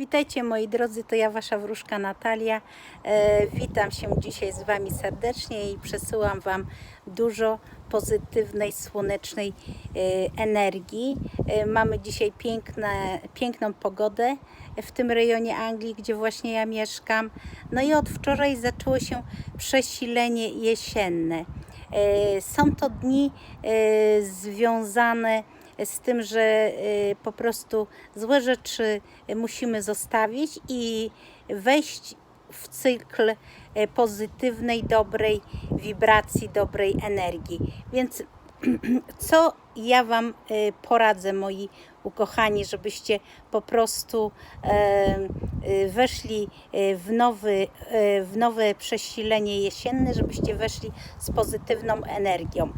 Witajcie moi drodzy, to ja Wasza wróżka Natalia. E, witam się dzisiaj z Wami serdecznie i przesyłam Wam dużo pozytywnej, słonecznej e, energii. E, mamy dzisiaj piękne, piękną pogodę w tym rejonie Anglii, gdzie właśnie ja mieszkam. No i od wczoraj zaczęło się przesilenie jesienne. E, Są to dni e, związane z tym, że y, po prostu złe rzeczy musimy zostawić i wejść w cykl y, pozytywnej, dobrej wibracji, dobrej energii. Więc co ja Wam y, poradzę, moi ukochani, żebyście po prostu e, y, weszli y, w, nowy, w nowe przesilenie jesienne, żebyście weszli z pozytywną energią.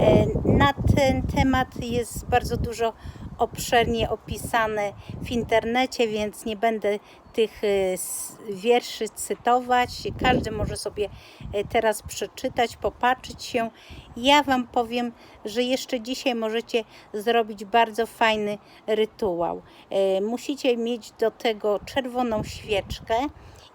E, Na ten temat jest bardzo dużo obszernie opisane w internecie, więc nie będę tych s- wierszy cytować. Każdy może sobie e, teraz przeczytać, popatrzeć się. Ja Wam powiem, że jeszcze dzisiaj możecie zrobić bardzo fajny rytuał. E, Musicie mieć do tego czerwoną świeczkę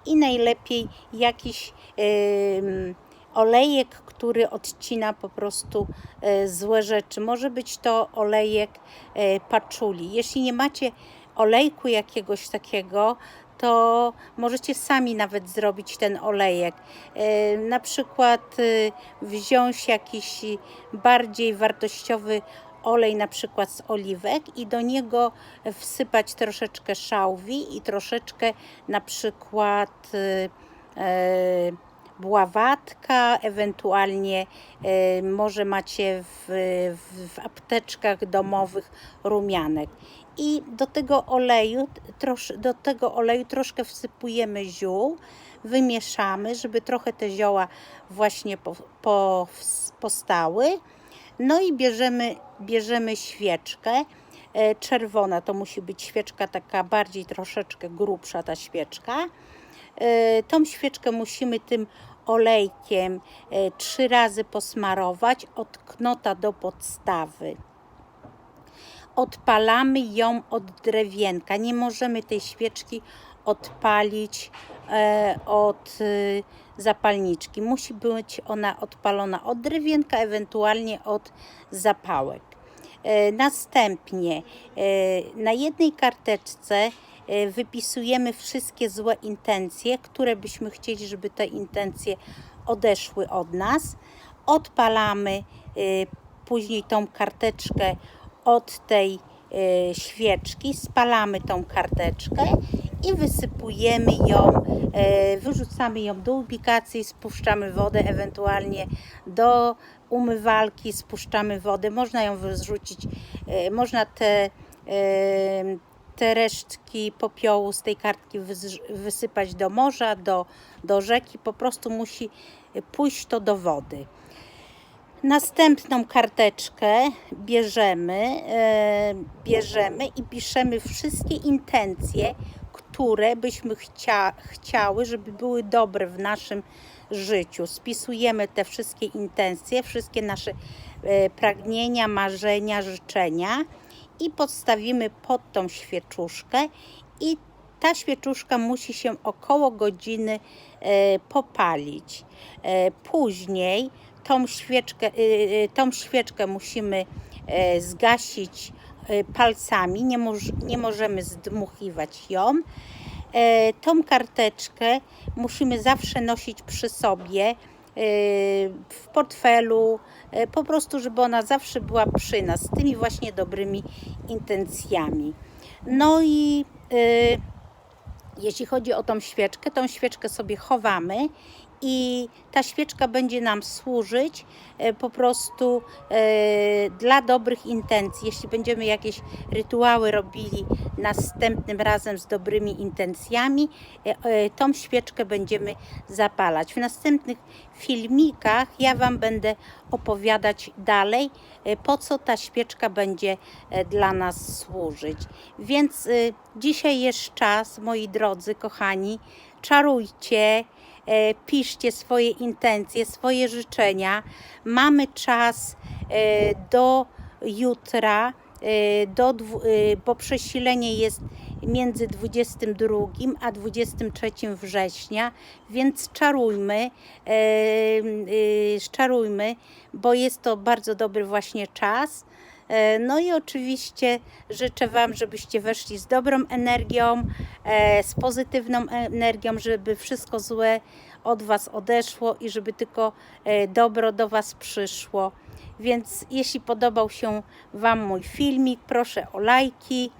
i najlepiej jakiś em, olejek, który odcina po prostu e, złe rzeczy. Może być to olejek e, paczuli. Jeśli nie macie olejku jakiegoś takiego, to możecie sami nawet zrobić ten olejek. E, Na przykład wziąć jakiś bardziej wartościowy olej na przykład z oliwek i do niego wsypać troszeczkę szałwi i troszeczkę na przykład bławatka, ewentualnie e, może macie w, w, apteczkach domowych rumianek. I do tego oleju, trosz, do tego oleju troszkę wsypujemy ziół, wymieszamy, żeby trochę te zioła właśnie po, po, postały. No i bierzemy, bierzemy świeczkę. E, Czerwona to musi być świeczka taka bardziej troszeczkę grubsza ta świeczka. E, Tą świeczkę musimy tym olejkiem e, trzy razy posmarować od knota do podstawy. Odpalamy ją od drewienka. Nie możemy tej świeczki odpalić e, od zapalniczki. Musi być ona odpalona od drewienka, ewentualnie od zapałek. Następnie na jednej karteczce wypisujemy wszystkie złe intencje, które byśmy chcieli, żeby te intencje odeszły od nas. Odpalamy e, później tą karteczkę od tej e, świeczki, spalamy tą karteczkę i wysypujemy ją, wyrzucamy ją do ubikacji, spuszczamy wodę, ewentualnie do umywalki, spuszczamy wodę. Można ją wyrzucić, można te, te resztki popiołu z tej kartki wys- wysypać do morza, do, do rzeki. Po prostu musi pójść to do wody. Następną karteczkę bierzemy, e, bierzemy i piszemy wszystkie intencje, które byśmy chcia, chciały, żeby były dobre w naszym życiu. Spisujemy te wszystkie intencje, wszystkie nasze e, pragnienia, marzenia, życzenia i podstawimy pod tą świeczuszkę i ta świeczuszka musi się około godziny e, popalić. E, później tą świeczkę, y, tą świeczkę musimy e, zgasić e, palcami, nie, moż, nie możemy zdmuchiwać ją. E, Tą karteczkę musimy zawsze nosić przy sobie, e, w portfelu, e, po prostu, żeby ona zawsze była przy nas, z tymi właśnie dobrymi intencjami. No i e, jeśli chodzi o tą świeczkę, tą świeczkę sobie chowamy i ta świeczka będzie nam służyć e, po prostu e, dla dobrych intencji. Jeśli będziemy jakieś rytuały robili następnym razem z dobrymi intencjami, e, tą świeczkę będziemy zapalać. W następnych filmikach ja Wam będę opowiadać dalej, po co ta świeczka będzie dla nas służyć. Więc dzisiaj jest czas, moi drodzy, kochani, czarujcie, piszcie swoje intencje, swoje życzenia. Mamy czas e, do jutra, e, do, e, bo przesilenie jest między 22 a 23 września, więc czarujmy, e, e, czarujmy, bo jest to bardzo dobry właśnie czas. E, No i oczywiście życzę Wam, żebyście weszli z dobrą energią, e, z pozytywną energią, żeby wszystko złe od Was odeszło i żeby tylko e, dobro do Was przyszło. Więc jeśli podobał się Wam mój filmik, proszę o lajki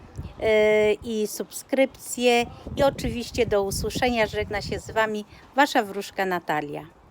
i subskrypcje. I oczywiście do usłyszenia. Żegna się z Wami Wasza wróżka Natalia.